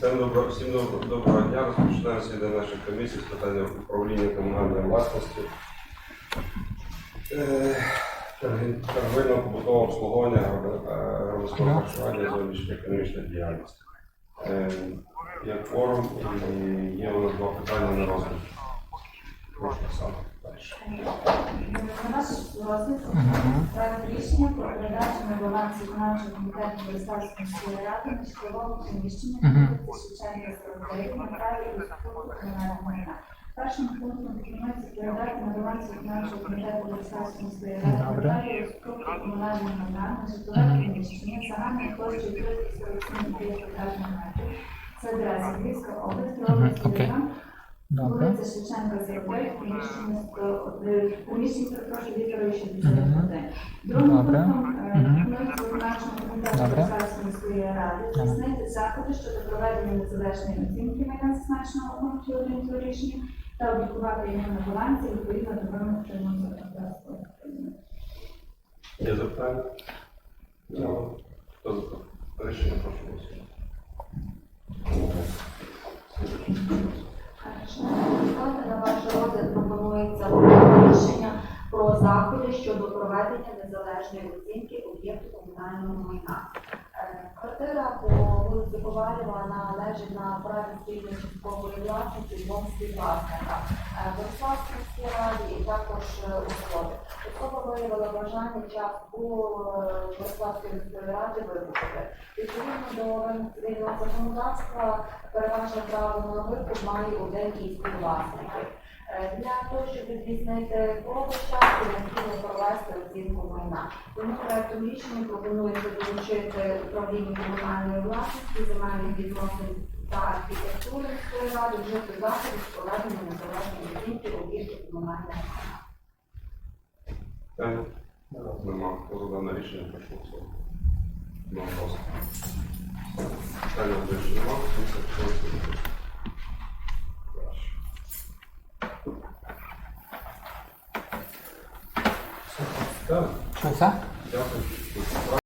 Всім добро- всім добро- доброго дня. Розпочинаємо засідання нашої комісії з питання управління комунальної власності. Е, первин- Первинного побутового обслуговування громад- громадського харчування зовнішньої економічної діяльності. Є кворум і є у нас два питання на розгляд. Прошу саме перше. На розгляд проект рішення про передачу на баланс виконавчого комітету Бориславської міської ради на житловому приміщенні Шевченка 49 на праві інституту комунального майна. Першим пунктом пропонується передати на баланс виконавчого комітету Бориславської міської ради на праві інституту комунального майна на житлове приміщення загальною площею 347 квадратних метрів. Це адреса Львівська область. Львова. Добре. Вулиця Шевченка 49, приміщення 100, е, приміщення перепрошую Вікторові 61. Другим Добре. пунктом е, комітету Добре. Державної міської ради здійснити заходи щодо проведення незалежної оцінки майна зазначеного пункту орієнту рішення та облікувати його на балансі відповідно до вимог чинного законодавства. України. Є запитання? Хто за рішення прошу заходи щодо проведення незалежної оцінки об'єкту комунального майна. Е, Квартира по вулиці Ковалєва належить на праві спільної часткової власності двом співвласникам Е, Бориславській міській раді і також е, особи. Особа виявила бажання частку е, Бориславської міської ради викупити. Відповідно до цивільного законодавства переважне право на викуп має один із співвласників. Е, Для того, щоб здійснити продаж частки, необхідно провести оцінку майна. Тому проектом рішення пропонується долучити управління комунальної власності, земельних відносин та архітектури міської ради вжити заходів з проведення незалежної оцінки об'єктів комунального майна. Нема. Дане рішення прошу голосувати. Питання нема. Комісія прошу Так, Що це? дякую.